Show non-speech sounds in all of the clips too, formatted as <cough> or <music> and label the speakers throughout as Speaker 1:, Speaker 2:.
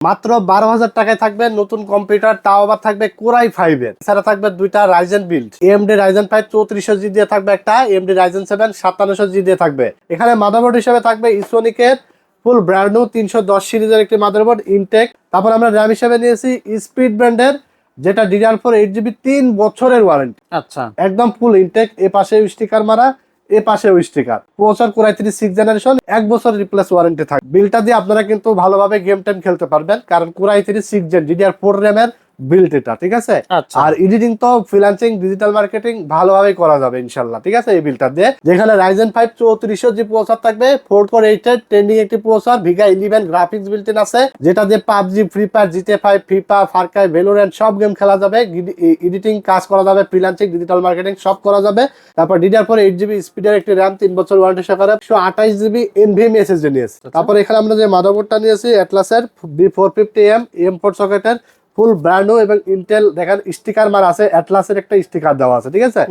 Speaker 1: মাত্র বারো হাজার টাকায় থাকবে নতুন কম্পিউটার তাও আবার থাকবে কোরাই ফাইভ এর। এছাড়া থাকবে দুইটা Ryzen build AMD Ryzen five চৌত্রিশশো জি দিয়ে থাকবে একটা এমডি রাইজেন সেভেন সাতান্নশো জি দিয়ে থাকবে। এখানে মাদারবোর্ড হিসেবে থাকবে ইসোনিকের ফুল ব্র্যান্ড নিউ তিনশো দশ সিরিজের একটি মাদারবোর্ড ইনটেক তারপর আমরা র্যাম হিসেবে নিয়েছি স্পিড ব্র্যান্ডের যেটা ডিডিআর ফোর এইট জিবি তিন বছরের ওয়ারেন্টি
Speaker 2: আচ্ছা।
Speaker 1: একদম ফুল ইনটেক এ পাশে স্টিকার মারা। এ পাশে ওই স্টিকার প্রচার কোরাই থ্রি সিক্স জেনারেশন এক বছর রিপ্লেস ওয়ারেন্টি থাকবে। বিলটা দিয়ে আপনারা কিন্তু ভালোভাবে গেম টাইম খেলতে পারবেন, কারণ core i three six gen DDR four র্যামের বিল্ড এটা ঠিক আছে?
Speaker 2: আচ্ছা।
Speaker 1: আর এডিটিং তো ফ্রিল্যান্সিং ডিজিটাল মার্কেটিং ভালোভাবে করা যাবে ইনশাল্লাহ ঠিক আছে এই বিলটা দিয়ে? যেখানে রাইজেন ফাইভ চৌত্রিশশো জি প্রসেসর থাকবে ফোর ফোর এইট এর ট্রেন্ডিং একটি processor Vega eleven graphics built আছে যেটা দিয়ে PUBG free fire GTA five FIFA far cry Valorant সব গেম খেলা যাবে এডিটিং কাজ করা যাবে ফ্রিল্যান্সিং ডিজিটাল মার্কেটিং সব করা যাবে। তারপর ডিডিআর ফোর এইট জিবি স্পিডের একটি র্যাম তিন বছর ওয়ারেন্টি সহকারে একশো আঠাইশ জিবি এনভিএম এসএসডি নিয়েছে। তারপর এখানে আমরা যে মাদারবোর্ডটা নিয়েছি অ্যাটলাসের B four fifty M M four সকেটের full brand এবং ইন্টেল দেখেন স্টিকার মার আছে অ্যাটলাসের একটা স্টিকার দেওয়া আছে ঠিক আছে?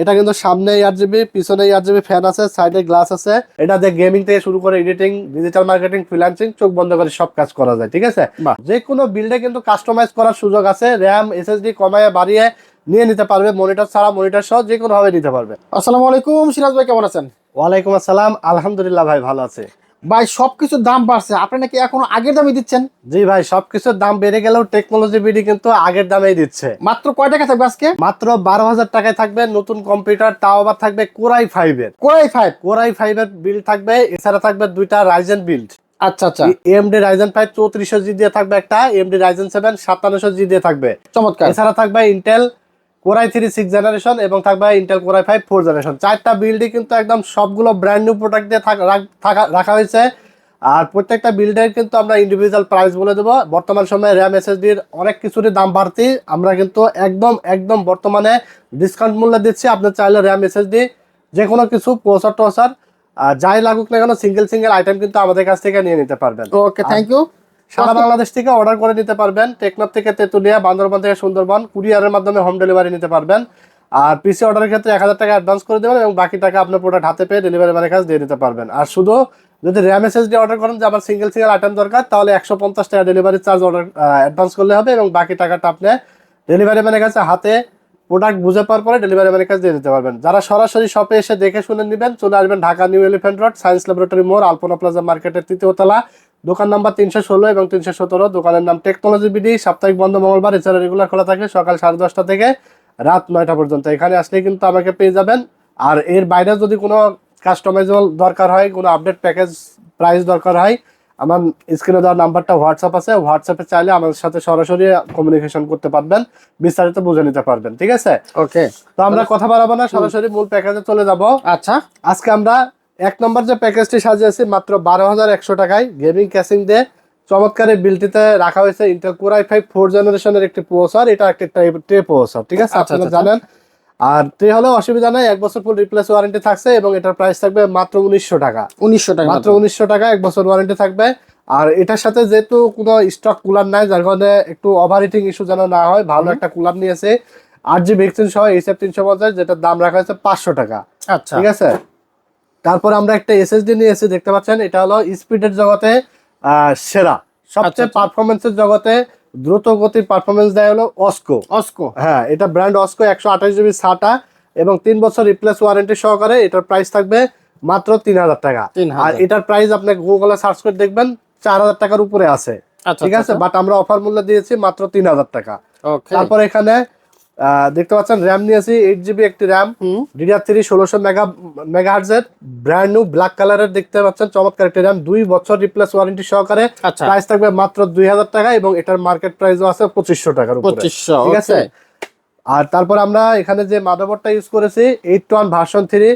Speaker 1: এটা কিন্তু সামনে আট জিবি পিছনে আট জিবি ফ্যান আছে সাইডে গ্লাস আছে। এটা দিয়ে গেমিং থেকে শুরু করে এডিটিং ডিজিটাল মার্কেটিং ফ্রিল্যান্সিং চোখ বন্ধ করে সব কাজ করা যায় ঠিক আছে। যে কোনো বিল্ডে কিন্তু কাস্টমাইজ করার সুযোগ আছে র্যাম এসএসডি কমায় বাড়িয়ে নিয়ে নিতে পারবে মনিটর ছাড়া মনিটর সহ যে কোনো ভাবে নিতে পারবে।
Speaker 2: আসসালামু আলাইকুম সিরাজ ভাই কেমন আছেন?
Speaker 1: ওয়ালাইকুম আসসালাম আলহামদুলিল্লাহ ভাই ভালো আছে।
Speaker 2: ভাই সবকিছুর দাম বাড়ছে। আপনি নাকি এখনও আগের দামে দিচ্ছেন?
Speaker 1: জি ভাই সবকিছুর দাম বেড়ে গেলেও টেকনোলজি বিডি কিন্তু আগের দামেই দিচ্ছে।
Speaker 2: মাত্র কয় টাকা থাকবে আজকে?
Speaker 1: মাত্র বারো হাজার টাকায় থাকবে নতুন কম্পিউটার তাও আবার থাকবে কোরাই ফাইভ এর
Speaker 2: core i five?
Speaker 1: Core i five এর বিল থাকবে এছাড়া থাকবে দুইটা রাইজেন বিল্ড
Speaker 2: আচ্ছা আচ্ছা।
Speaker 1: এমডি রাইজেন ফাইভ চৌত্রিশশো জি দিয়ে থাকবে একটা এমডি রাইজেন সেভেন সাতান্নশো জি দিয়ে থাকবে।
Speaker 2: চমৎকার।
Speaker 1: এছাড়া থাকবে Intel core i three six generation এবং থাকবে Intel core i five four generation চারটা বিল্ডই কিন্তু একদম সবগুলো ব্র্যান্ড নিউ প্রোডাক্ট দিয়ে রাখা হয়েছে। আর প্রত্যেকটা বিল্ডের কিন্তু আমরা ইন্ডিভিজুয়াল প্রাইস বলে দেবো। বর্তমান সময়ে র্যাম এসএসডির অনেক কিছুরই দাম বাড়তি। আমরা কিন্তু একদম একদম বর্তমানে ডিসকাউন্ট মূল্যে দিচ্ছি। আপনি চাইলে র্যাম এসএসডি যে কোনো কিছু প্রসার টসার যাই লাগুক না কেন সিঙ্গেল সিঙ্গেল আইটেম কিন্তু আমাদের কাছ থেকে নিয়ে নিতে পারবেন।
Speaker 2: ওকে থ্যাংক ইউ
Speaker 1: সারা বাংলাদেশ থেকে অর্ডার করে নিতে পারবেন। টেকনাফ থেকে তেতুলিয়া বান্দরবান থেকে সুন্দরবন কুরিয়ারের মাধ্যমে হোম ডেলিভারি নিতে পারবেন। আর পিসি অর্ডারের ক্ষেত্রে এক হাজার টাকা অ্যাডভান্স করে দেবেন এবং বাকি টাকা আপনার প্রোডাক্ট হাতে পেয়ে ডেলিভারি ম্যানের কাছে দিয়ে দিতে পারবেন। আর শুধু যদি র্যাম এসএসডি অর্ডার করেন যে আমার সিঙ্গেল সিঙ্গেল আইটেম দরকার তাহলে একশো পঞ্চাশ টাকা ডেলিভারি চার্জ অর্ডার অ্যাডভান্স করলে হবে এবং বাকি টাকাটা আপনি ডেলিভারি ম্যানের কাছে হাতে প্রোডাক্ট বুঝে পাওয়ার পরে ডেলিভারি ম্যানের কাছে দিয়ে দিতে পারবেন। যারা সরাসরি শপে এসে দেখে শুনে নেবেন চলে আসবেন Dhaka New Elephant Road Science Laboratory মোড় আলপনা প্লাজা মার্কেটের তৃতীয় তলা দোকান নাম্বার তিনশো ষোলো এবং তিনশো সতেরো। দোকানের নাম টেকনোলজি বিডি সাপ্তাহিক বন্ধ মঙ্গলবার এছাড়া রেগুলার খোলা থাকে সকাল সাড়ে দশটা থেকে রাত নয়টা পর্যন্ত। এখানে আসলে কিন্তু আমাকে পেয়ে যাবেন। আর এর বাইরে যদি কোনো কাস্টমাইজেবল দরকার হয় কোনো আপডেট প্যাকেজ প্রাইস দরকার হয় আমার স্ক্রিনে দেওয়ার নাম্বারটা হোয়াটসঅ্যাপ আছে। হোয়াটসঅ্যাপে চাইলে আমাদের সাথে সরাসরি কমিউনিকেশন করতে পারবেন। বিস্তারিত বুঝে নিতে পারবেন। ঠিক আছে?
Speaker 2: ওকে
Speaker 1: তো আমরা কথা বাড়াবো না সরাসরি মূল প্যাকেজে চলে যাব।
Speaker 2: আচ্ছা।
Speaker 1: আজকে আমরা এক নম্বর যে প্যাকেজটি সাজিয়েছি মাত্র বারো হাজার একশো টাকায় গেমিং ক্যাসিং দিয়ে চমৎকার এই বিলটিতে রাখা হয়েছে Intel core i five four জেনারেশনের একটি প্রসেসর এটা একটি ট্রে প্রসেসর ঠিক আছে?
Speaker 2: আচ্ছা,
Speaker 1: আপনারা
Speaker 2: আচ্ছা।
Speaker 1: জানেন। আর ট্রে হলে অসুবিধা নাই এক বছর ফুল রিপ্লেস ওয়ারেন্টি থাকছে এবং এটার প্রাইস থাকবে মাত্র উনিশশো টাকা।
Speaker 2: উনিশশো টাকা
Speaker 1: মাত্র উনিশশো টাকা এক বছর ওয়ারেন্টি থাকবে। আর এটার সাথে যেহেতু কোনো স্টক কুলার নাই যার কারণে একটু ওভার হিটিং ইস্যু যেন না হয় ভালো একটা কুলার নিয়েছে আর জি ভ্যাকসিন সহ এইচএফ তিনশো পঞ্চাশ যেটার দাম রাখা হয়েছে পাঁচশো টাকা।
Speaker 2: আচ্ছা।
Speaker 1: ঠিক আছে? তারপর আমরা একটা এসএসডি নিয়ে এসে দেখতে পাচ্ছেন? এটা হলো স্পিডের জগতে সেরা। সবচেয়ে
Speaker 2: আচ্ছা।
Speaker 1: পারফরমেন্সের জগতে দ্রুত গতির পারফরমেন্স দেয় হলো অস্কো
Speaker 2: অস্কো
Speaker 1: হ্যাঁ এটা ব্র্যান্ড অস্কো একশো আঠাশ জিবি সাটা এবং তিন বছর রিপ্লেস ওয়ারেন্টি সহকারে এটার প্রাইস থাকবে মাত্র তিন হাজার টাকা। আর এটার প্রাইস আপনি গুগলে সার্চ করে দেখবেন চার হাজার টাকার উপরে আছে।
Speaker 2: আচ্ছা
Speaker 1: ঠিক আছে? বাট আমরা অফার মূল্য দিয়েছি মাত্র তিন হাজার টাকা। তারপর এখানে দেখতে পাচ্ছেন র্যাম নিয়েছি এইট জিবি একটি র্যাম ডিডিআর থ্রি ষোলোশো মেগা মেগা হার্জের ব্র্যান্ড নিউ ব্ল্যাক কালারের দেখতে পাচ্ছেন চমৎকার একটি র্যাম দুই বছর রিপ্লেস ওয়ারেন্টি সহকারে।
Speaker 2: আচ্ছা।
Speaker 1: প্রাইস থাকবে মাত্র দুই হাজার টাকা এবং এটার মার্কেট প্রাইসও আছে পঁচিশশো টাকার
Speaker 2: পঁচিশশো
Speaker 1: ঠিক আছে? আর তারপর আমরা এখানে যে মাদারবোর্ডটা ইউজ করেছি eight one version three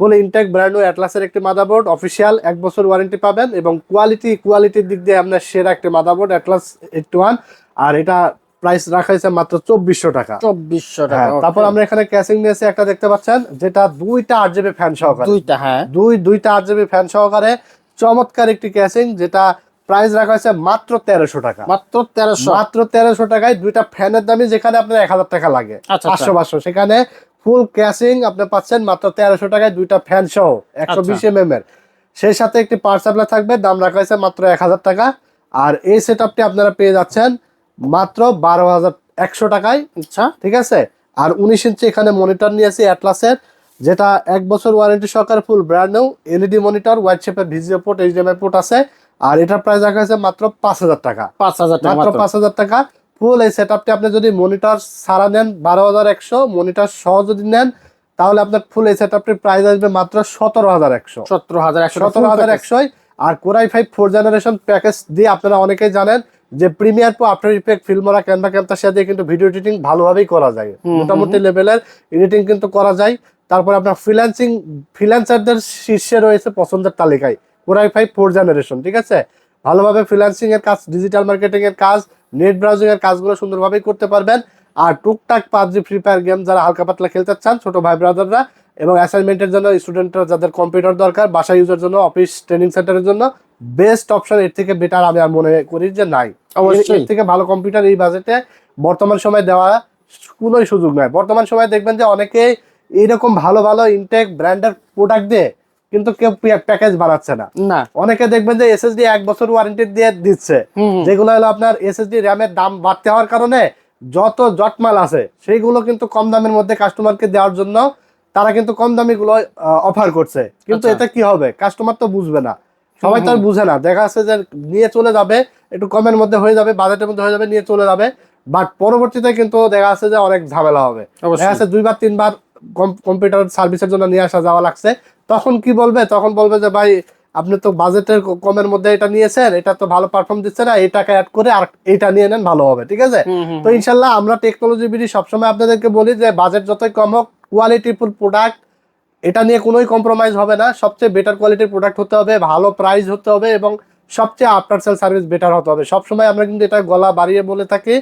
Speaker 1: full Intech brand new অ্যাটলাসের একটি মাদারবোর্ড অফিসিয়াল এক বছর ওয়ারেন্টি পাবেন এবং কোয়ালিটি কোয়ালিটির দিক দিয়ে আপনার সেরা একটি মাদারবোর্ড অ্যাটলাস এইট ওয়ান আর এটা প্রাইস রাখা হয়েছে মাত্র চব্বিশশো টাকা।
Speaker 2: চব্বিশশো
Speaker 1: হ্যাঁ
Speaker 2: টাকা
Speaker 1: তারপর আমরা এখানে ক্যাসিং নিয়েছি একটা দেখতে পাচ্ছেন যেটা দুইটা আট জিবি ফ্যান সহকারে।
Speaker 2: দুইটা হ্যাঁ।
Speaker 1: দুই দুইটা আট জিবি ফ্যান সহকারে চমৎকার একটি ক্যাসিং যেটা প্রাইস রাখা হয়েছে মাত্র তেরোশো টাকা।
Speaker 2: মাত্র তেরোশো।
Speaker 1: মাত্র তেরোশো টাকায় দুইটা ফ্যানের দামই যেখানে আপনার এক হাজার টাকা লাগে।
Speaker 2: আচ্ছা,
Speaker 1: পাঁচশো পাঁচশো। সেখানে ফুল ক্যাসিং আপনি পাচ্ছেন মাত্র তেরোশো টাকায় দুইটা ফ্যান সহ একশো বিশ
Speaker 2: আচ্ছা।
Speaker 1: এম এর। সেই সাথে একটি পাওয়ার সাপ্লাই থাকবে দাম রাখা হয়েছে মাত্র এক হাজার টাকা। আর এই সেট আপনারা পেয়ে যাচ্ছেন মাত্র বারো হাজার একশো টাকায়।
Speaker 2: আচ্ছা
Speaker 1: ঠিক আছে? আর উনিশ ইঞ্চি এখানে মনিটর নিয়েছি অ্যাটলাসের যেটা এক বছর ওয়ারেন্টি সহকারে full brand new LED monitor white শেপের ভিজিও পোর্ট এইচডিএমআই পোর্ট আছে। আর এটার প্রাইস রাখা হয়েছে মাত্র পাঁচ হাজার টাকা।
Speaker 2: পাঁচ হাজার
Speaker 1: মাত্র। পাঁচ হাজার টাকা। ফুল এই সেট আপটি আপনি যদি মনিটর সারা নেন বারো হাজার একশো মনিটর সহ যদি নেন তাহলে আপনার ফুল এই সেট আপটির প্রাইস আসবে মাত্র সতেরো হাজার একশো।
Speaker 2: সতেরো হাজার একশো
Speaker 1: সতেরো হাজার একশোই। আর core i five four generation package দিয়ে আপনারা অনেকেই জানেন যে Premiere Pro After Effect Filmora camera ক্যামতার দিয়ে কিন্তু ভিডিও এডিটিং ভালোভাবেই করা যায়। মোটামুটি লেভেলের এডিটিং কিন্তু করা যায়। তারপর আপনার ফ্রিল্যান্সিং ফ্রিল্যান্সারদের শীর্ষে রয়েছে পছন্দের তালিকায়। কোরাই ফাইভ ফোর জেনারেশন ঠিক আছে? ভালোভাবে ফ্রিল্যান্সিং এর কাজ ডিজিটাল মার্কেটিং এর কাজ নেট ব্রাউজিং এর কাজগুলো সুন্দরভাবেই করতে পারবেন। আর টুকটাক পাবজি ফ্রি ফায়ার গেম যারা হালকা পাতলা খেলতে চান ছোট ভাই ব্রাদাররা এবং অ্যাসাইনমেন্টের জন্য স্টুডেন্টরা যাদের কম্পিউটার দরকার বাসা ইউজের জন্য অফিস ট্রেনিং সেন্টারের জন্য বেস্ট অপশন এর থেকে বেটার আমি আর মনে করি যে নাই।
Speaker 2: অবশ্যই।
Speaker 1: থেকে ভালো কম্পিউটার এই বাজেটে বর্তমান সময় দেওয়া কোনোই সুযোগ নাই। বর্তমান সময় দেখবেন যে অনেকে এইরকম ভালো ভালো ইনটেক ব্র্যান্ডের প্রোডাক্ট দিয়ে কিন্তু কেউ প্যাকেজ বানাচ্ছে না।
Speaker 2: না।
Speaker 1: অনেকে দেখবেন যে এসএসডি এক বছর ওয়ারেন্টি দিয়ে দিচ্ছে। যেগুলো হলো আপনার এসএসডি র্যামের দাম বাড়তে হওয়ার কারণে যত জটমাল আছে সেইগুলো কিন্তু কম দামের মধ্যে কাস্টমারকে দেওয়ার জন্য তারা কিন্তু কম দামি গুলো অফার করছে। কিন্তু
Speaker 2: আচ্ছা।
Speaker 1: এতে কি হবে? কাস্টমার তো বুঝবে না। সবাই তো আর বুঝে না। দেখা যাচ্ছে যে নিয়ে চলে যাবে একটু কমের মধ্যে হয়ে যাবে বাজেটের মধ্যে হয়ে যাবে নিয়ে চলে যাবে। বাট পরবর্তীতে কিন্তু দেখা যাচ্ছে যে অনেক ঝামেলা হবে। দেখা যাচ্ছে দুইবার তিনবার কম্পিউটার সার্ভিসের জন্য নিয়ে আসা যাওয়া লাগছে। তখন কি বলবে? তখন বলবে যে ভাই আপনি তো বাজেটের কমের মধ্যে এটা নিয়েছেন এটা তো ভালো পারফর্ম দিচ্ছে না এই টাকা অ্যাড করে আর এটা নিয়ে নেন ভালো হবে। ঠিক আছে? তো ইনশাল্লাহ আমরা টেকনোলজি বিডি সবসময় আপনাদেরকে বলি যে বাজেট যতই কম হোক কোয়ালিটিফুল প্রোডাক্ট এটা নিয়ে কোনোই কম্প্রোমাইজ হবে না। সবচেয়ে বেটার কোয়ালিটির প্রোডাক্ট হতে হবে, ভালো প্রাইস হতে হবে এবং সবচেয়ে আফটার সেল সার্ভিস বেটার হতে হবে। সবসময় আমরা কিন্তু এটা গলা বাড়িয়ে বলে থাকি।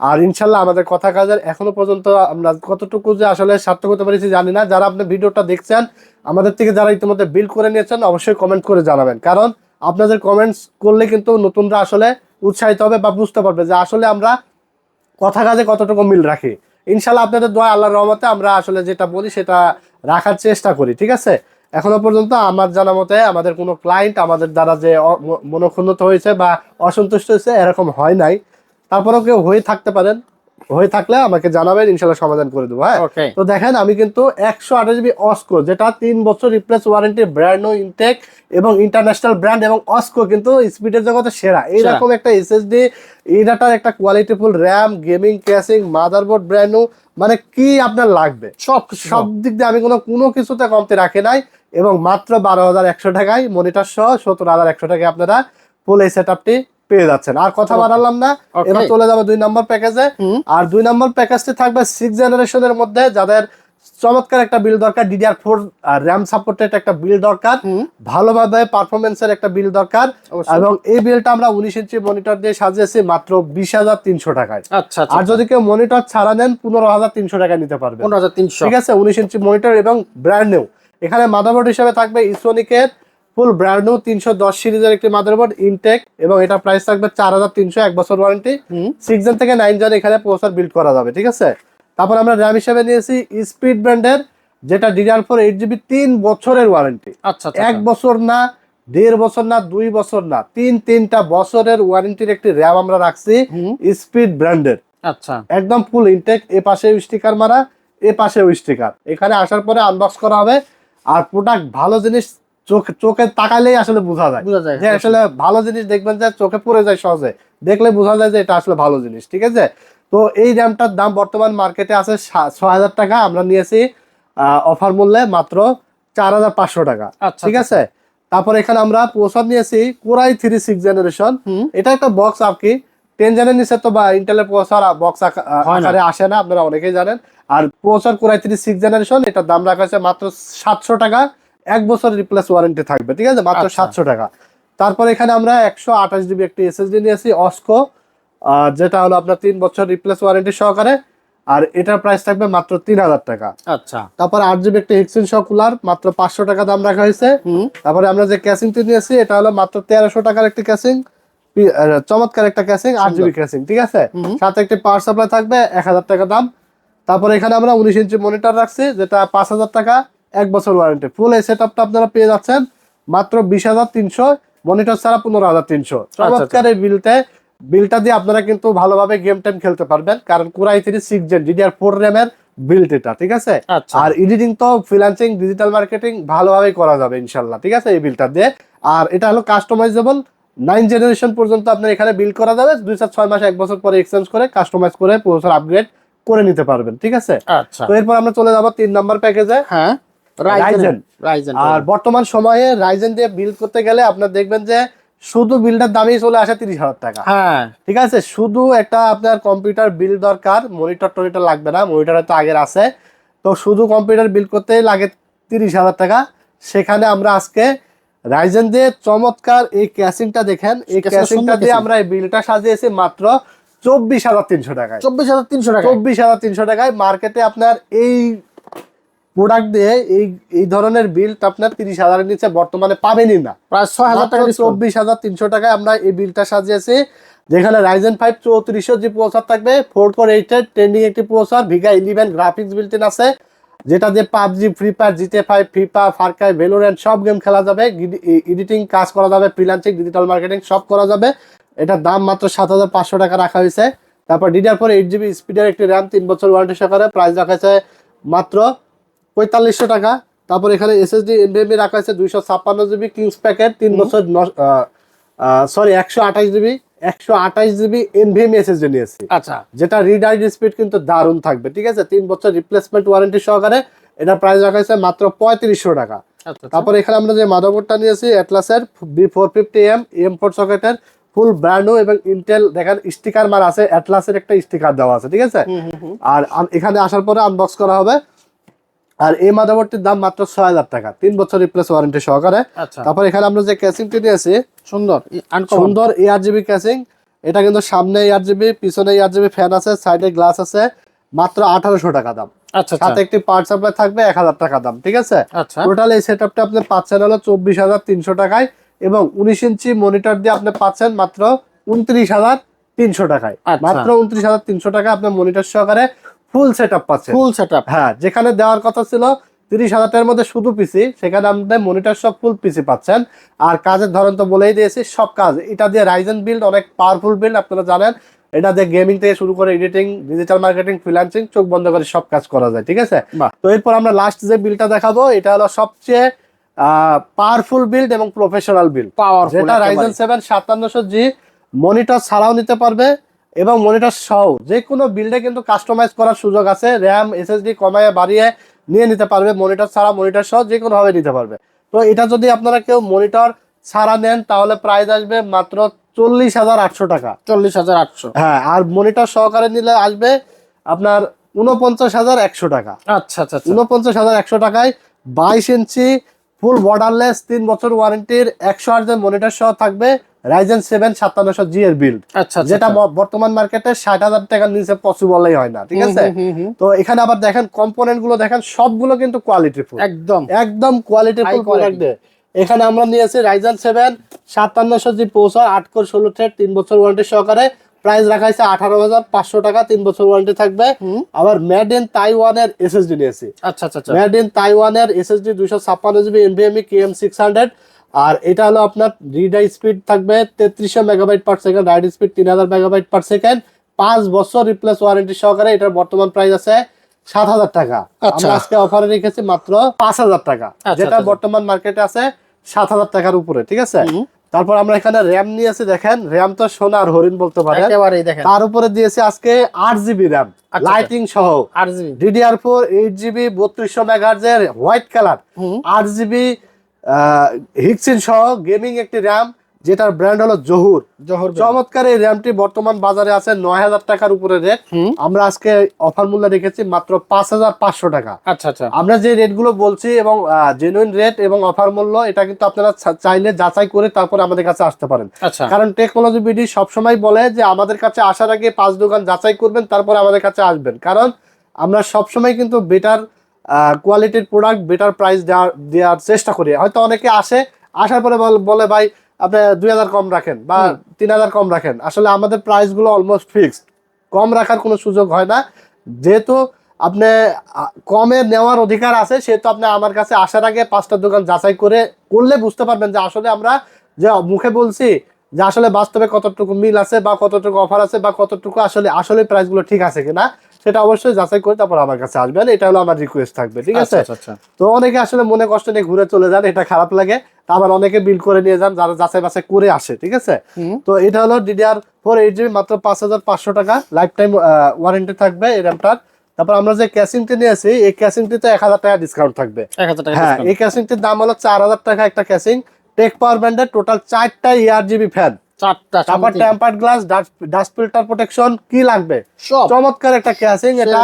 Speaker 1: আর ইনশাল্লাহ আমাদের কথা কাজের এখনও পর্যন্ত আমরা কতটুকু যে আসলে সার্থক হতে পেরেছি জানি না। যারা আপনি ভিডিওটা দেখছেন, আমাদের থেকে যারা ইতিমধ্যে বিল করে নিয়েছেন, অবশ্যই কমেন্ট করে জানাবেন। কারণ আপনাদের কমেন্টস করলে কিন্তু নতুনরা আসলে উৎসাহিত হবে বা বুঝতে পারবে যে আসলে আমরা কথা কাজে কতটুকু মিল রাখি। ইনশাল্লাহ আপনাদের দোয়া আল্লাহর রহমতে আমরা আসলে যেটা বলি সেটা রাখার চেষ্টা করি ঠিক আছে? এখনও পর্যন্ত আমার জানা মতে আমাদের কোনো ক্লায়েন্ট আমাদের দ্বারা যে মনোক্ষুণ্ণত হয়েছে বা অসন্তুষ্ট হয়েছে এরকম হয় নাই। তারপরেও কেউ হয়ে থাকতে পারেন। হয়ে থাকলে আমাকে জানাবেন ইনশাল্লাহ সমাধান করে দেবো হ্যাঁ? তো দেখেন আমি কিন্তু একশো আঠাশ জিবি অস্কো যেটা তিন বছর রিপ্লেস ওয়ারেন্টি ব্র্যান্ড ও ইনটেক এবং ইন্টারন্যাশনাল ব্র্যান্ড এবং অস্কো কিন্তু স্পিডের জগতে সেরা। এইরকম একটা এসএসডি ডাটার একটা qualityful RAM gaming casing motherboard brand মানে কি আপনার লাগবে?
Speaker 2: সব
Speaker 1: সব। দিক দিয়ে আমি কোনো কোনো কিছুতে কমতে রাখি নাই এবং মাত্র বারো হাজার একশো টাকায় মনিটার সহ সতেরো হাজার একশো টাকায় আপনারা ফুল এই সেট আপটি পেয়ে যাচ্ছেন। আর কথা বাড়ালাম না এবার চলে যাবে দুই নম্বর প্যাকেজে। আর দুই নম্বর প্যাকেজটি থাকবে সিক্স জেনারেশনের মধ্যে যাদের চমৎকার একটা বিল দরকার ডিডিআর ফোর র্যাম সাপোর্টেড একটা বিল দরকার। ভালোভাবে পারফরমেন্সের একটা বিল দরকার এবং এই বিলটা আমরা উনিশ ইঞ্চি মনিটর দিয়ে সাজিয়েছি মাত্র বিশ হাজার তিনশো টাকায়।
Speaker 2: আচ্ছা আচ্ছা
Speaker 1: আর যদি কেউ মনিটর ছাড়া নেন পনেরো হাজার তিনশো টাকায় নিতে পারবে
Speaker 2: পনেরো হাজার তিনশো।
Speaker 1: ঠিক আছে উনিশ ইঞ্চি মনিটর এবং ব্র্যান্ড নিউ এখানে মাদারবোর্ড হিসেবে থাকবে ইসোনিকের ফুল ব্র্যান্ড নিউ তিনশো দশ সিরিজের একটি মাদারবোর্ড ইনটেক এবং এটা প্রাইস থাকবে চার হাজার তিনশো এক বছর ওয়ারেন্টি। সিক্স জেন থেকে নাইন জেন এখানে প্রসেসর বিল্ড করা যাবে ঠিক আছে? তারপর আমরা র্যাম হিসেবে নিয়েছি স্পিড ব্র্যান্ডের যেটা ডিডিআর ফোর এইট জিবি তিন বছরের ওয়ারেন্টি
Speaker 2: আচ্ছা আচ্ছা
Speaker 1: এক বছর না দেড় বছর না দুই বছর না তিন তিনটা বছরের ওয়ারেন্টির একটি র্যাম আমরা রাখছি স্পিড ব্র্যান্ডের
Speaker 2: আচ্ছা।
Speaker 1: একদম ফুল ইনটেক এ পাশে স্টিকার মারা এ পাশে স্টিকার এখানে আসার পরে আনবক্স করা হবে। আর প্রোডাক্ট ভালো জিনিস চোখ চোখে তাকালেই আসলে বোঝা যায়।
Speaker 2: বোঝা যায়
Speaker 1: যে আসলে ভালো জিনিস দেখবেন যে চোখে পড়ে যায় সহজে। দেখলে বোঝা যায় যে এটা আসলে ভালো জিনিস ঠিক আছে? তো এই র্যামটার দাম বর্তমান মার্কেটে আছে ছ হাজার টাকা। আমরা নিয়েছি অফার মূল্যে মাত্র চার হাজার পাঁচশো টাকা
Speaker 2: আচ্ছা,
Speaker 1: ঠিক আছে? তারপর এখানে আমরা প্রসাদ নিয়েছি core i three six generation.
Speaker 2: হুম।
Speaker 1: এটা একটা বক্স আর কি। টেন জেনের নিচে তো বা ইন্টেলের প্রসার বক্স আকারে আসে না আপনারা অনেকেই জানেন। আর প্রসার কোরাই থ্রি সিক্স জেনারেশন এটার দাম রাখা হয়েছে মাত্র সাতশো টাকা। এক বছর রিপ্লেস ওয়ারেন্টি থাকবে ঠিক আছে? মাত্র
Speaker 2: আচ্ছা।
Speaker 1: সাতশো টাকা। তারপর এখানে আমরা একশো আঠাশ জিবি একটি এসএসডি নিয়েছি অস্কো যেটা হলো আপনার তিন বছর রিপ্লেস ওয়ারেন্টি সহকারে আর এটার প্রাইস থাকবে মাত্র তিন হাজার টাকা।
Speaker 2: আচ্ছা।
Speaker 1: তারপর আট জিবি একটি হেক্সিন সহ কুলার মাত্র পাঁচশো টাকা দাম রাখা হয়েছে। তারপরে আমরা যে ক্যাসিংটি নিয়েছি এটা হলো মাত্র তেরোশো টাকার একটি ক্যাসিং চমৎকার একটা ক্যাসিং আট জিবি ক্যাসিং ঠিক আছে। সাথে একটি পাওয়ার সাপ্লাই থাকবে এক হাজার টাকা দাম। তারপরে এখানে আমরা উনিশ ইঞ্চি মনিটর রাখছি যেটা পাঁচ হাজার টাকা। এক বছর ওয়ারেন্টি ফুল এই সেট আপনারা পেয়ে যাচ্ছেন মাত্র বিশ হাজার তিনশো মনিটর ছাড়া পনেরো হাজার তিনশো। চমৎকার এই বিলতে বিলটা দিয়ে আপনারা কিন্তু ভালোভাবে গেম টাইম খেলতে পারবেন কারণ core i three six gen DDR four র্যামের বিল্ট এটা ঠিক আছে?
Speaker 2: আচ্ছা।
Speaker 1: আর এডিটিং তো ফ্রিল্যান্সিং ডিজিটাল মার্কেটিং ভালোভাবে করা যাবে ইনশাল্লাহ ঠিক আছে এই বিলটা দিয়ে? আর এটা হলো কাস্টমাইজেবল নাইন জেনারেশন পর্যন্ত আপনার এখানে বিল করা যাবে দুই চার ছয় মাস এক বছর পরে এক্সচেঞ্জ করে কাস্টমাইজ করে প্রসেসর আপগ্রেড করে নিতে পারবেন ঠিক আছে?
Speaker 2: আচ্ছা।
Speaker 1: তো এরপর আমরা চলে যাব তিন নাম্বার প্যাকেজে
Speaker 2: হ্যাঁ। রাইজেন রাইজেন
Speaker 1: আর বর্তমান সময়ে রাইজেন দিয়ে বিল করতে গেলে আপনার দেখবেন যে শুধু বিলটার দামই চলে আসে তিরিশ হাজার টাকা।
Speaker 2: হ্যাঁ।
Speaker 1: ঠিক আছে? শুধু একটা আপনার কম্পিউটার বিল দরকার মনিটর টনিটর লাগবে না মনিটর তো আগের আছে। তো শুধু কম্পিউটার বিল করতেই লাগে তিরিশ হাজার টাকা। সেখানে আমরা আজকে রাইজেন দিয়ে চমৎকার এই ক্যাসিংটা দেখেন। এই ক্যাসিংটা দিয়ে আমরা এই বিলটা সাজিয়েছি মাত্র চব্বিশ হাজার তিনশো টাকায়।
Speaker 2: চব্বিশ হাজার তিনশো টাকা
Speaker 1: চব্বিশ হাজার তিনশো টাকায়। মার্কেটে আপনার এই প্রোডাক্ট দিয়ে এই এই ধরনের বিল আপনার তিরিশ হাজারের নিচে বর্তমানে পাবেনই না।
Speaker 2: প্রায় ছয় হাজার টাকা
Speaker 1: চব্বিশ হাজার তিনশো টাকায় আমরা এই বিলটা সাজিয়েছি যেখানে রাইজেন ফাইভ চৌত্রিশশো যে প্রসেসর থাকবে ফোর কোর এইটের ট্রেন্ডিং একটি processor Vega eleven graphics built in আছে যেটা দিয়ে PUBG free fire GTA five free FIFA far cry Valorant সব গেম খেলা যাবে এডিটিং কাজ করা যাবে ফ্রিলান্সিং ডিজিটাল মার্কেটিং সব করা যাবে। এটার দাম মাত্র সাত হাজার পাঁচশো টাকা রাখা হয়েছে। তারপর ডিডিআর পর এইট জিবি স্পিডের একটি র্যাম তিন বছর ওয়ারেন্টি সহকারে প্রাইস রাখা হয়েছে মাত্র পঁয়তাল্লিশশো টাকা। তারপর এখানে এসএসডি এনভিএমই রাখা হয়েছে দুইশো ছাপ্পান্ন জিবি কিংস প্যাকেট তিন বছর সরি একশো আঠাশ জিবি একশো আঠাশ জিবি এনভিএমই এসএসডি নিয়েছি
Speaker 2: আচ্ছা।
Speaker 1: যেটা রিডাইড স্পিড কিন্তু দারুণ থাকবে ঠিক আছে? তিন বছর রিপ্লেসমেন্ট ওয়ারেন্টি সহকারে এটা প্রাইস রাখা হয়েছে মাত্র পঁয়ত্রিশশো টাকা।
Speaker 2: আচ্ছা
Speaker 1: তারপর এখানে আমরা যে মাদারবোর্ডটা নিয়েছি অ্যাটলাসের B four fifty M M four সকেটের full brand এবং ইন্টেল দেখেন স্টিকার মার আছে অ্যাটলাসের একটা স্টিকার দেওয়া আছে ঠিক আছে? আর এখানে আসার পরে আনবক্স করা হবে। আর এই মাদারবোর্ডটির দাম মাত্র ছয় হাজার টাকা। তিন বছর রিপ্লেস ওয়ারেন্টি সহকারে।
Speaker 2: আচ্ছা।
Speaker 1: তারপর এখানে আমরা যে ক্যাসিংটি নিয়েছি
Speaker 2: সুন্দর।
Speaker 1: সুন্দর এয়ার জিবি ক্যাসিং এটা কিন্তু সামনে এয়ার জিবি পিছনে এয়ার জিবি ফ্যান আছে সাইডে গ্লাস আছে। মাত্র আঠারোশো টাকা দাম।
Speaker 2: আচ্ছা আচ্ছা।
Speaker 1: সাথে একটি পার্ট সাপ্লাই থাকবে এক হাজার টাকা দাম ঠিক আছে? টোটাল এই সেটআপটা আপনি পাচ্ছেন হলো চব্বিশ হাজার তিনশো টাকায় এবং উনিশ ইঞ্চি মনিটর দিয়ে আপনি পাচ্ছেন মাত্র উনত্রিশ হাজার তিনশো টাকায়। মাত্র উনত্রিশ হাজার তিনশো টাকা আপনার মনিটর সহকারে ফুল সেটআপ পাচ্ছেন
Speaker 2: ফুল সেটআপ
Speaker 1: হ্যাঁ যেখানে দেওয়ার কথা ছিল তিরিশ হাজার টাকার মধ্যে শুধু পিসি সেখানে আপনি মনিটর সব ফুল পিসি পাচ্ছেন। আর কাজের ধরন তো বলেই দিয়েছি সব কাজ। এটা দিয়ে রাইজেন বিল্ড অনেক পাওয়ারফুল বিল্ড আপনারা জানেন। এটা দিয়ে গেমিং থেকে শুরু করে এডিটিং ডিজিটাল মার্কেটিং ফ্রিল্যান্সিং চোখ বন্ধ করে সব কাজ করা যায় ঠিক আছে? তো এরপর আমরা লাস্ট যে বিলটা দেখাবো এটা হলো সবচেয়ে পাওয়ারফুল বিল্ড এবং প্রফেশনাল বিল্ড
Speaker 2: পাওয়ারফুল
Speaker 1: যেটা রাইজেন সেভেন সাতান্নশো জি মনিটর ছাড়াও নিতে পারবে। এবং মনিটর সহ যে কোনো বিল্ডে কিন্তু কাস্টমাইজ করার সুযোগ আছে। র্যাম এসএসডি কমায় বাড়িয়ে নিয়ে নিতে পারবে। মনিটর ছাড়া মনিটর সহ যে কোনোভাবে নিতে পারবে। তো এটা যদি আপনারা কেউ মনিটর ছাড়া নেন তাহলে প্রাইস আসবে মাত্র চল্লিশ হাজার আটশো টাকা।
Speaker 2: চল্লিশ হাজার আটশো।
Speaker 1: হ্যাঁ আর মনিটর সহকারে নিলে আসবে আপনার উনপঞ্চাশ হাজার একশো টাকা।
Speaker 2: আচ্ছা আচ্ছা আচ্ছা।
Speaker 1: উনপঞ্চাশ হাজার একশো টাকায় বাইশ ইঞ্চি ফুল বর্ডারলেস তিন বছর ওয়ারেন্টির একশো আটের মনিটর সহ থাকবে। রাইজেন সেভেন সাতান্নশো জি এর বিল্ড
Speaker 2: আচ্ছা আচ্ছা,
Speaker 1: যেটা
Speaker 2: আচ্ছা।
Speaker 1: বর্তমান মার্কেটে ষাট হাজার টাকার নিচে পসিবলই হয় না ঠিক আছে। তো এখানে আবার দেখেন কম্পোনেন্টগুলো দেখেন সবগুলো কিন্তু কোয়ালিটি ফুল
Speaker 2: একদম
Speaker 1: একদম কোয়ালিটি এখানে আমরা নিয়েছি রাইজেন সেভেন সাতান্নশো জি পৌঁছার আট কোর ষোলো থ্রেড তিন বছর ওয়ারেন্টি সহকারে। প্রাইস রাখা হয়েছে আঠারো হাজার পাঁচশো টাকা তিন বছর ওয়ারেন্টি থাকবে। আবার মেড ইন তাইওয়ানের এসএসডি নিয়েছি।
Speaker 2: আচ্ছা আচ্ছা আচ্ছা।
Speaker 1: মেড ইন তাইওয়ানের এসএসডি দুইশো ছাপ্পান্ন GB NVMe KM six hundred আর এটা হলো আপনার রিডাই স্পিড থাকবে তেত্রিশশো megabyte per second write speed তিন হাজার মেগাবাইট পার সেকেন্ড পাঁচ বছর রিপ্লেস ওয়ারেন্টি সহকারে এটার বর্তমান প্রাইস আছে সাত হাজার টাকা।
Speaker 2: আচ্ছা।
Speaker 1: আমরা আজকে অফারে রেখেছি মাত্র পাঁচ হাজার টাকা।
Speaker 2: আচ্ছা,
Speaker 1: যেটা
Speaker 2: আচ্ছা।
Speaker 1: বর্তমান মার্কেটে আছে সাত হাজার টাকার উপরে ঠিক আছে? তারপর আমরা এখানে র্যাম নিয়েছি দেখেন র্যাম তো সোনার হরিণ বলতে পারেন।
Speaker 2: দেখেন।
Speaker 1: তার উপরে দিয়েছি আজকে আট জিবি র্যাম। লাইটিং সহ।
Speaker 2: আট GB
Speaker 1: DDR four eight GB বত্রিশশো মেগাহার্জের হোয়াইট কালার। আট জিবি হিক্সিন সহ গেমিং একটি র্যাম যেটার ব্র্যান্ড হলো জহুর
Speaker 2: জহর
Speaker 1: চমৎকার এই র্যামটি বর্তমান বাজারে আছে নয় হাজার টাকার উপরে রেট আমরা আজকে অফার মূল্য রেখেছি মাত্র পাঁচ হাজার পাঁচশো টাকা।
Speaker 2: আচ্ছা আচ্ছা।
Speaker 1: আমরা যে রেটগুলো বলছি এবং জেনুইন রেট এবং অফার মূল্য এটা কিন্তু আপনারা চাইলে যাচাই করে তারপর আমাদের কাছে আসতে পারেন।
Speaker 2: আচ্ছা।
Speaker 1: কারণ টেকনোলজি বিডি সবসময় বলে যে আমাদের কাছে আসার আগে পাঁচ দোকান যাচাই করবেন তারপরে আমাদের কাছে আসবেন। কারণ আমরা সবসময় কিন্তু বেটার কোয়ালিটির প্রোডাক্ট বেটার প্রাইস দেওয়ার চেষ্টা করি। হয়তো অনেকে আসে আসার পরে বল- ভাই আপনি দুই হাজার কম রাখেন বা তিন হাজার কম রাখেন। আসলে আমাদের প্রাইসগুলো অলমোস্ট ফিক্সড কম রাখার কোনো সুযোগ হয় না। যেহেতু আপনি কমে নেওয়ার অধিকার আছে সেহেতু আপনি আমার কাছে আসার আগে পাঁচটা দোকান যাচাই করে করলে বুঝতে পারবেন যে আসলে আমরা যে মুখে বলছি যে আসলে বাস্তবে কতটুকু মিল আছে বা কতটুকু অফার আছে বা কতটুকু আসলে আসলে প্রাইসগুলো ঠিক আছে কিনা। সেটা অবশ্যই যাচাই করে তারপর আমার কাছে আসবেন এটা হলো আমার রিকোয়েস্ট থাকবে ঠিক আছে?
Speaker 2: আচ্ছা আচ্ছা।
Speaker 1: তো অনেকে আসলে মনে কষ্ট নিয়ে ঘুরে চলে যান এটা খারাপ লাগে। আবার অনেকে বিল করে নিয়ে যান যারা যাচাই বাছাই করে আসে ঠিক আছে? তো এটা হলো ডিডিআর ফোর এইট জিবি মাত্র পাঁচ হাজার পাঁচশো টাকা। লাইফ টাইম ওয়ারেন্টি থাকবে এই র্যামটার তারপর আমরা যে ক্যাসিংটি নিয়েছি এই ক্যাসিংটিতে এক হাজার টাকা ডিসকাউন্ট থাকবে। হ্যাঁ। এই ক্যাসিংটির দাম হলো চার হাজার টাকা একটা ক্যাসিং টেক পাওয়ার ব্যান্ডের টোটাল চারটা ইয়ার জিবি ফ্যান
Speaker 2: চারটা
Speaker 1: তারপর tempered glass dust filter protection কি লাগবে?
Speaker 2: সব।
Speaker 1: চমৎকার একটা ক্যাসিং এটা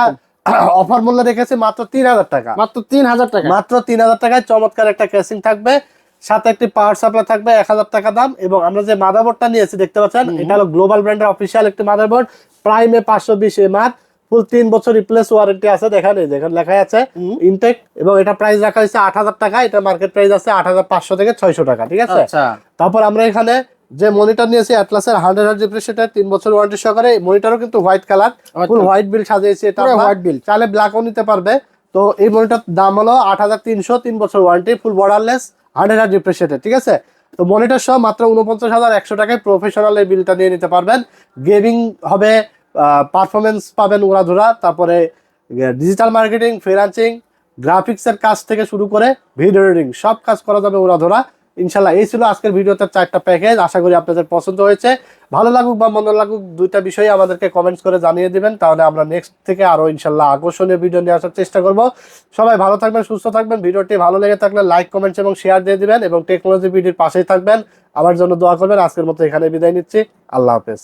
Speaker 1: অফার <coughs> মূল্য রেখেছে মাত্র তিন হাজার টাকা।
Speaker 2: মাত্র তিন হাজার টাকা।
Speaker 1: মাত্র তিন হাজার টাকায় চমৎকার একটা থাকবে। সাথে একটি পাওয়ার সাপ্লাই থাকবে এক হাজার টাকা দাম। এবং আমরা যে মাদারবোর্ডটা নিয়েছি দেখতে পাচ্ছেন? এটা হলো গ্লোবাল ব্র্যান্ডের অফিসিয়াল একটি মাদারবোর্ড প্রাইমে পাঁচশো বিশ এমআর ফুল তিন বছর রিপ্লেস ওয়ারেন্টি আছে। দেখেন দেখেন লেখা আছে ইনটেক এবং এটা প্রাইস রাখা হয়েছে আট হাজার টাকা। এটা মার্কেট প্রাইস আছে আট হাজার পাঁচশো থেকে ছয়শো টাকা ঠিক আছে?
Speaker 2: আচ্ছা।
Speaker 1: তারপর আমরা এখানে যে মনিটর নিয়েছি অ্যাটলাসের হান্ড্রেড হার্ড রিফ্রেশনের তিন বছর ওয়ারেন্টি সহকারে মনিটরও কিন্তু white colour full white build সাজিয়েছি এটা
Speaker 2: white bill।
Speaker 1: চাইলে ব্ল্যাকও নিতে পারবে। তো এই মনিটর দাম হলো আট হাজার তিনশো তিন বছর warranty full borderless hundred hertz রিফ্রেশনের ঠিক আছে? তো মনিটর সহ মাত্র উনপঞ্চাশ হাজার একশো টাকায় প্রফেশনাল এই বিলটা নিয়ে নিতে পারবেন। গেমিং হবে পারফরমেন্স পাবেন উড়াধুরা তারপরে ডিজিটাল মার্কেটিং ফ্রিলান্সিং গ্রাফিক্সের কাজ থেকে শুরু করে ভিডিও এডিটিং সব কাজ করা যাবে উড়াধুরা। ইনশাল্লাহ এই ছিল আজকের ভিডিওতে চারটা প্যাকেজ আশা করি আপনাদের পছন্দ হয়েছে। ভালো লাগুক বা মন্দ লাগুক, দুইটা বিষয়ে আমাদেরকে কমেন্টস করে জানিয়ে দেবেন, তাহলে আমরা নেক্সট থেকে আরও ইনশাল্লাহ আকর্ষণীয় ভিডিও নিয়ে আসার চেষ্টা করব। সবাই ভালো থাকবেন, সুস্থ থাকবেন, ভিডিওটি ভালো লেগে থাকলে লাইক কমেন্টস এবং শেয়ার দিয়ে দেবেন এবং টেকনোলজি ভিডিওর পাশেই থাকবেন। আমার জন্য দোয়া করবেন, আজকের মতো এখানে বিদায় নিচ্ছি। আল্লাহ হাফেজ।